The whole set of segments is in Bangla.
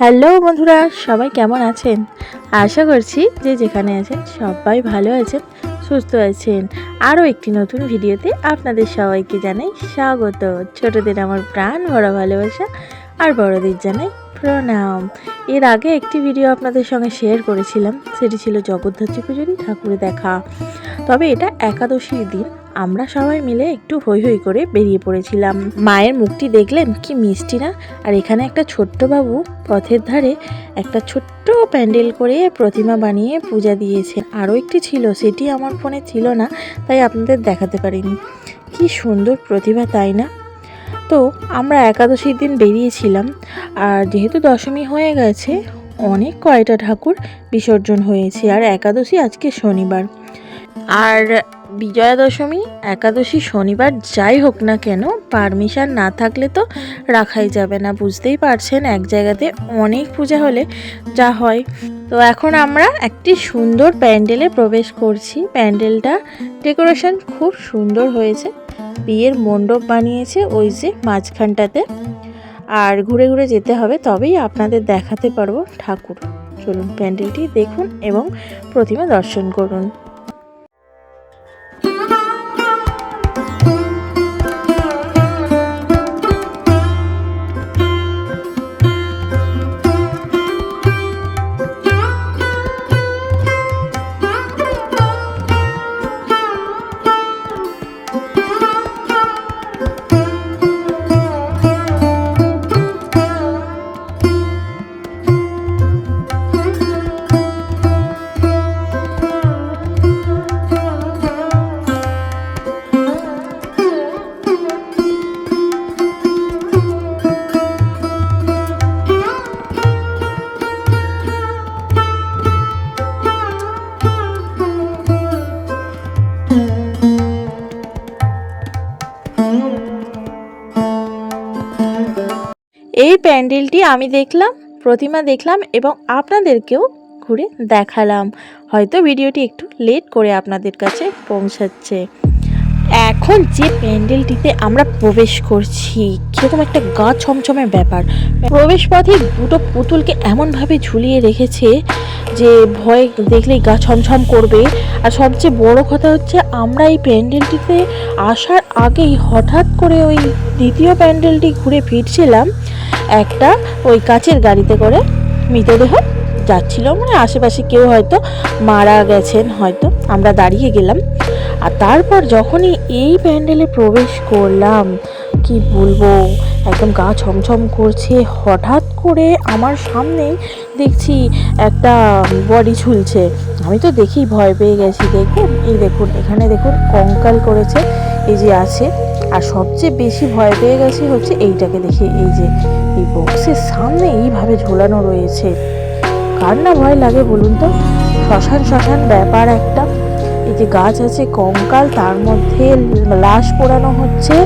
হ্যালো বন্ধুরা, সবাই কেমন আছেন? আশা করছি যে যেখানে আছেন সবাই ভালো আছেন, সুস্থ আছেন। আরও একটি নতুন ভিডিওতে আপনাদের সবাইকে জানাই স্বাগত। ছোটদের আমার প্রাণ ভরা ভালোবাসা আর বড়দের জানাই প্রণাম। এর আগে একটি ভিডিও আপনাদের সঙ্গে শেয়ার করেছিলাম, সেটি ছিল জগদ্ধাত্রী পুজোরই ঠাকুর দেখা। তবে এটা একাদশীর দিন। আমরা সবাই মিলে একটু হই হই করে বেরিয়ে পড়েছিলাম। মায়ের মুখটি দেখলেন কি মিষ্টি না? আর এখানে একটা ছোট্ট বাবু পথের ধারে একটা ছোট্ট প্যান্ডেল করে প্রতিমা বানিয়ে পূজা দিয়েছে। আরও একটি ছিল, সেটি আমার ফোনে ছিল না, তাই আপনাদের দেখাতে পারিনি। কি সুন্দর প্রতিভা তাই না? তো আমরা একাদশীর দিন বেরিয়েছিলাম, আর যেহেতু দশমী হয়ে গেছে, অনেক কয়টা ঠাকুর বিসর্জন হয়েছে। আর একাদশী আজকে শনিবার। আর বিজয়া দশমী, একাদশী শনিবার যাই হোক না কেন, পারমিশন না থাকলে তো রাখাই যাবে না, বুঝতেই পারছেন? এক জায়গাতে অনেক পূজা হলে যা হয়। তো এখন আমরা একটি সুন্দর প্যান্ডেলে প্রবেশ করছি। প্যান্ডেলটা ডেকোরেশন খুব সুন্দর হয়েছে। বিয়ের মণ্ডপ বানিয়েছে ওই যে মাঝখানটাতে। আর ঘুরে ঘুরে যেতে হবে, তবেই আপনাদের দেখাতে পারব ঠাকুর। চলুন প্যান্ডেলটি দেখুন এবং প্রতিমা দর্শন করুন। প্যান্ডেলটি আমি দেখলাম, প্রতিমা দেখলাম এবং আপনাদেরকেও ঘুরে দেখালাম। হয়তো ভিডিওটি একটু লেট করে আপনাদের কাছে পৌঁছাচ্ছে। এখন যে প্যান্ডেলটিতে আমরা প্রবেশ করছি, কীরকম একটা গা ছমছমের ব্যাপার। প্রবেশ পথে দুটো পুতুলকে এমনভাবে ঝুলিয়ে রেখেছে যে ভয় দেখলেই গা ছমছম করবে। আর সবচেয়ে বড় কথা হচ্ছে, আমরা এই প্যান্ডেলটিতে আসার আগেই হঠাৎ করে ওই দ্বিতীয় প্যান্ডেলটি ঘুরে ফিরছিলাম একটা ওই কাচের গাড়িতে করে। মৃতদেহ যাচ্ছিল মানে আশেপাশে কেউ হয়তো মারা গেছেন, হয়তো আমরা দাঁড়িয়ে গেলাম। আর তারপর যখনই এই প্যান্ডেলে প্রবেশ করলাম, কি বলব, একদম গা ছমছম করছে। হঠাৎ করে আমার সামনেই দেখছি একটা বডি ঝুলছে। আমি তো দেখি ভয় পেয়ে গেছি, দেখুন, এই দেখুন, এখানে দেখুন, কঙ্কাল করেছে, এই যে আছে। আর সবচেয়ে বেশি ভয় পেয়ে গেছি হচ্ছে এইটাকে দেখে, এই যে, এই বক্সের সামনে এইভাবে ঝোলানো রয়েছে। কার না ভয় লাগে বলুন তো? শ্মশান শ্মশান ব্যাপার একটা। এই যে গাছ আছে, কঙ্কাল, তার মধ্যে লাশ পোড়ানো হচ্ছে।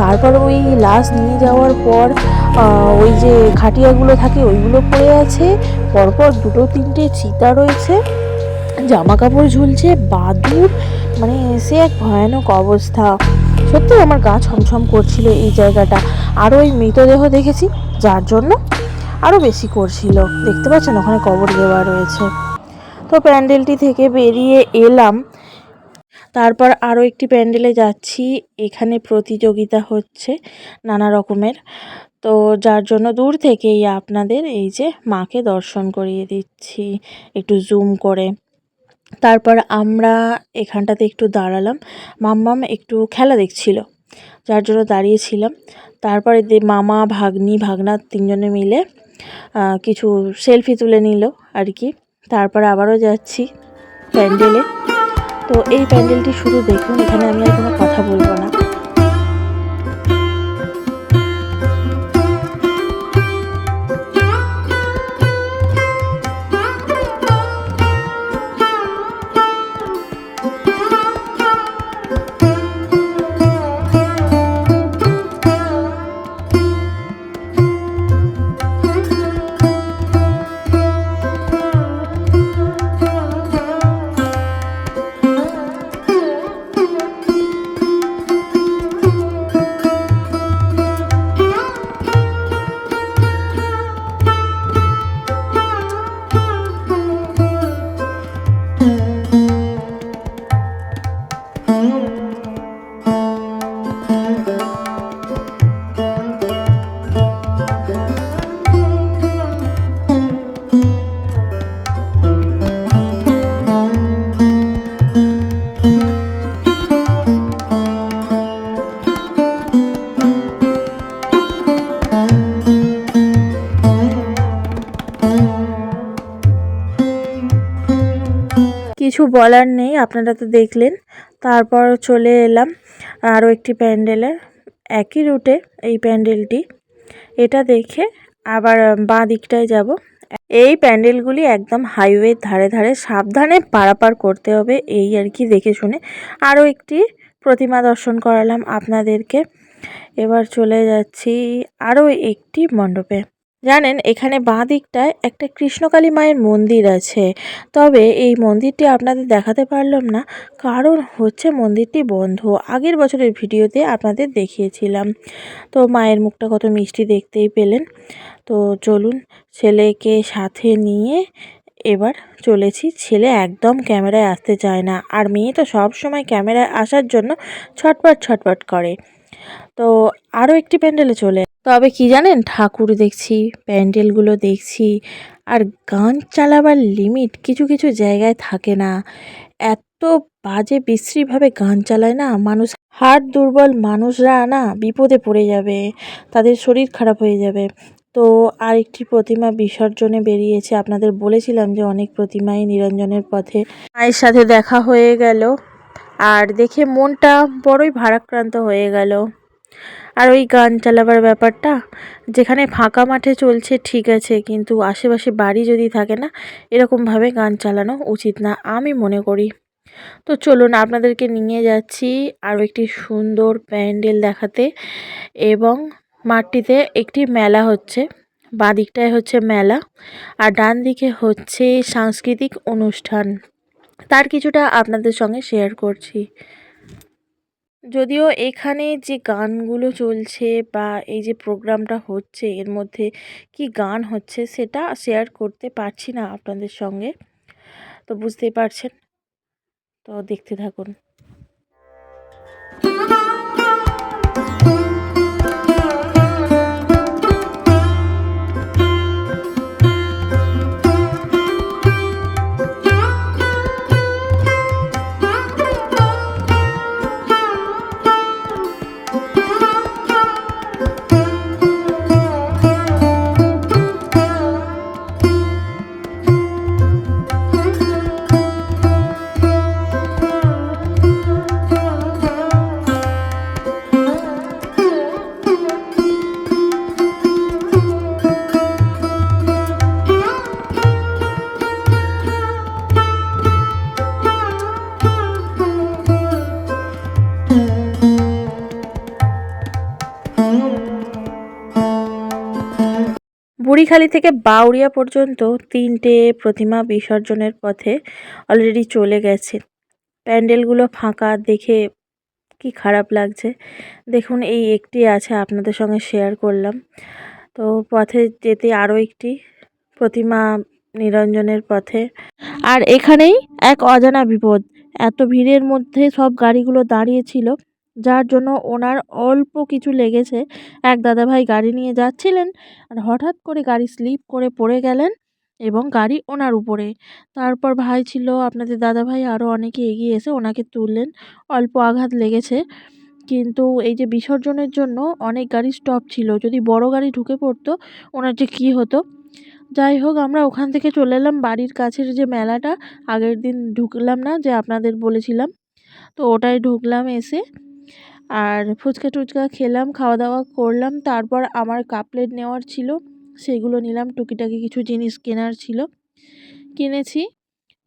তারপর ওই লাশ নিয়ে যাওয়ার পর ওই যে খাটিয়াগুলো থাকে, ওইগুলো পড়ে আছে। পরপর দুটো তিনটে চিতা রয়েছে জামা কাপড় ঝুলছে বাদুর মানে সে এক ভয়ানক অবস্থা। সত্যি আমার গা ছমছম করছিল এই জায়গাটা। আরও ওই মৃতদেহ দেখেছি, যার জন্য আরও বেশি করছিল। দেখতে পাচ্ছেন, ওখানে কবর দেওয়া রয়েছে। তো প্যান্ডেলটি থেকে বেরিয়ে এলাম। তারপর আরও একটি প্যান্ডেলে যাচ্ছি। এখানে প্রতিযোগিতা হচ্ছে নানা রকমের। তো যার জন্য দূর থেকেই আপনাদের এই যে মাকে দর্শন করিয়ে দিচ্ছি, একটু জুম করে। তারপর আমরা এখানটাতে একটু দাঁড়ালাম। মাম্মাম একটু খেলা দেখছিল, যার জন্য দাঁড়িয়েছিলাম। তারপরে মামা, ভাগ্নি ভাগনা তিনজনে মিলে কিছু সেলফি তুলে নিল আর কি। তারপর আবারও যাচ্ছি প্যান্ডেলে। তো এই প্যান্ডেলটি শুধু দেখুন এখানে আমি আর কোনো কথা বলব না। কিছু বলার নেই আপনারা তো দেখলেন। তারপর চলে এলাম আরও একটি প্যান্ডেলে একই রুটে এই প্যান্ডেলটি। এটা দেখে আবার বাঁ দিকটায় যাব। এই প্যান্ডেলগুলি একদম হাইওয়ের ধারে ধারে সাবধানে পারাপার করতে হবে এই আর কি দেখে শুনে। আরও একটি প্রতিমা দর্শন করালাম আপনাদেরকে। এবার চলে যাচ্ছি আরও একটি মণ্ডপে। জানেন, এখানে বাঁ দিকটায় একটা কৃষ্ণকালী মায়ের মন্দির আছে। তবে এই মন্দিরটি আপনাদের দেখাতে পারলাম না। কারণ হচ্ছে মন্দিরটি বন্ধ। আগের বছরের ভিডিওতে আপনাদের দেখিয়েছিলাম। তো মায়ের মুখটা কত মিষ্টি দেখতেই পেলেন। তো চলুন, ছেলেকে সাথে নিয়ে এবার চলেছি। ছেলে একদম ক্যামেরায় আসতে চায় না। আর মেয়ে তো সব সময় ক্যামেরায় আসার জন্য ছটপট ছটপট করে। তো আরও একটি প্যান্ডেলে চলে তবে কি জানেন, ঠাকুর দেখছি, প্যান্ডেলগুলো দেখছি, আর গান চালাবার লিমিট কিছু কিছু জায়গায় থাকে না। এত বাজে, বিশ্রীভাবে গান চালায় না মানুষ। হার্ট দুর্বল মানুষরা না বিপদে পড়ে যাবে, তাদের শরীর খারাপ হয়ে যাবে। তো আরেকটি প্রতিমা বিসর্জনে বেরিয়েছে। আপনাদের বলেছিলাম যে অনেক প্রতিমাই নিরঞ্জনের পথে। মায়ের সাথে দেখা হয়ে গেল। আর দেখে মনটা বড়ই ভারাক্রান্ত হয়ে গেল। আর ওই গান চালাবার ব্যাপারটা, যেখানে ফাঁকা মাঠে চলছে ঠিক আছে, কিন্তু আশেপাশে বাড়ি যদি থাকে না, এরকমভাবে গান চালানো উচিত না, আমি মনে করি। তো চলুন, আপনাদেরকে নিয়ে যাচ্ছি আরও একটি সুন্দর প্যান্ডেল দেখাতে এবং মাঠটিতে একটি মেলা হচ্ছে। বাঁ দিকটায় হচ্ছে মেলা আর ডান দিকে হচ্ছে সাংস্কৃতিক অনুষ্ঠান। তার কিছুটা আপনাদের সঙ্গে শেয়ার করছি। যদিও এখানে যে গানগুলো চলছে বা এই যে প্রোগ্রামটা হচ্ছে, এর মধ্যে কি গান হচ্ছে সেটা শেয়ার করতে পারছি না আপনাদের সঙ্গে। তো বুঝতেই পারছেন? তো দেখতে থাকুন। বুড়িখালি থেকে বাউরিয়া পর্যন্ত তিনটে প্রতিমা বিসর্জনের পথে অলরেডি চলে গেছে। প্যান্ডেলগুলো ফাঁকা, দেখে কি খারাপ লাগছে। দেখুন, এই একটি আছে, আপনাদের সঙ্গে শেয়ার করলাম। তো পথে যেতে আরও একটি প্রতিমা নিরঞ্জনের পথে। আর এখানেই এক অজানা বিপদ। এত ভিড়ের মধ্যে সব গাড়িগুলো দাঁড়িয়েছিল যার জন্য ওনার অল্প কিছু লেগেছে। এক দাদাভাই গাড়ি নিয়ে যাচ্ছিলেন আর হঠাৎ করে গাড়ি স্লিপ করে পড়ে গেলেন এবং গাড়ি ওনার উপরে। তারপর ভাই ছিল, আপনাদের দাদাভাই আরও অনেকে এগিয়ে এসে ওনাকে তুললেন। অল্প আঘাত লেগেছে। কিন্তু এই যে বিসর্জনের জন্য অনেক গাড়ি স্টপ ছিল। যদি বড় গাড়ি ঢুকে পড়তো, ওনার যে কী হতো? যাই হোক, আমরা ওখান থেকে চলে এলাম বাড়ির কাছের যে মেলাটা। আগের দিন ঢুকলাম না, যে আপনাদের বলেছিলাম। তো ওটাই ঢুকলাম এসে আর ফুচকা টুচকা খেলাম খাওয়া দাওয়া করলাম। তারপর আমার কাপ প্লেট নেওয়ার ছিল, সেগুলো নিলাম। টুকিটাকি কিছু জিনিস কেনার ছিল। কিনেছি।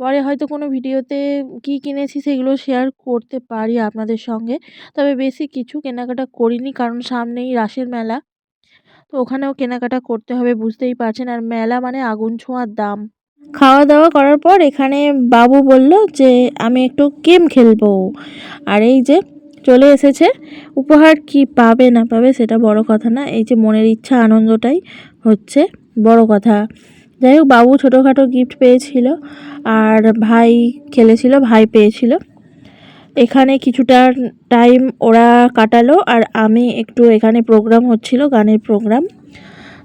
পরে হয়তো কোনো ভিডিওতে কি কিনেছি সেগুলো শেয়ার করতে পারি আপনাদের সঙ্গে। তবে বেশি কিছু কেনাকাটা করিনি, কারণ সামনেই রাসের মেলা। তো ওখানেও কেনাকাটা করতে হবে, বুঝতেই পারছেন। আর মেলা মানে আগুন ছোঁয়ার দাম। খাওয়া দাওয়া করার পর এখানে বাবু বলল যে, আমি একটু গেম খেলব। আর এই যে চলে এসেছে। উপহার কি পাবে না পাবে সেটা বড় কথা না, এই যে মনের ইচ্ছা আনন্দটাই হচ্ছে বড় কথা। যাই হোক, বাবু ছোটোখাটো গিফট পেয়েছিল আর ভাই খেলেছিল, ভাই পেয়েছিল। এখানে কিছুটা টাইম ওরা কাটালো আর আমি একটু এখানে প্রোগ্রাম হচ্ছিল, গানের প্রোগ্রাম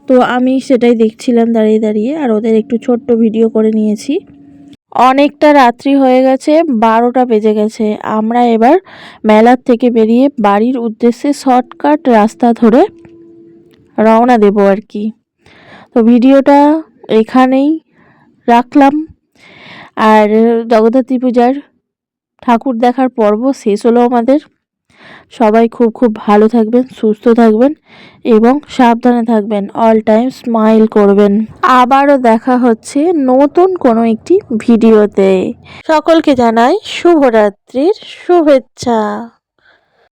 তো আমি সেটাই দেখছিলাম দাঁড়িয়ে দাঁড়িয়ে আর ওদের একটু ছোট্ট ভিডিও করে নিয়েছি। অনেকটা রাত্রি হয়ে গেছে, বারোটা বেজে গেছে। আমরা এবার মেলার থেকে বেরিয়ে বাড়ির উদ্দেশ্যে শর্টকাট রাস্তা ধরে রওনা দেব আর কি। তো ভিডিওটা এখানেই রাখলাম। আর জগদ্ধাত্রী পূজার ঠাকুর দেখার পর্ব শেষ হলো আমাদের। সবাই খুব খুব ভালো থাকবেন, সুস্থ থাকবেন এবং সাবধানে থাকবেন। অল টাইম স্মাইল করবেন। আবারও দেখা হচ্ছে নতুন কোনো একটি ভিডিওতে। সকলকে জানাই শুভরাত্রির শুভেচ্ছা।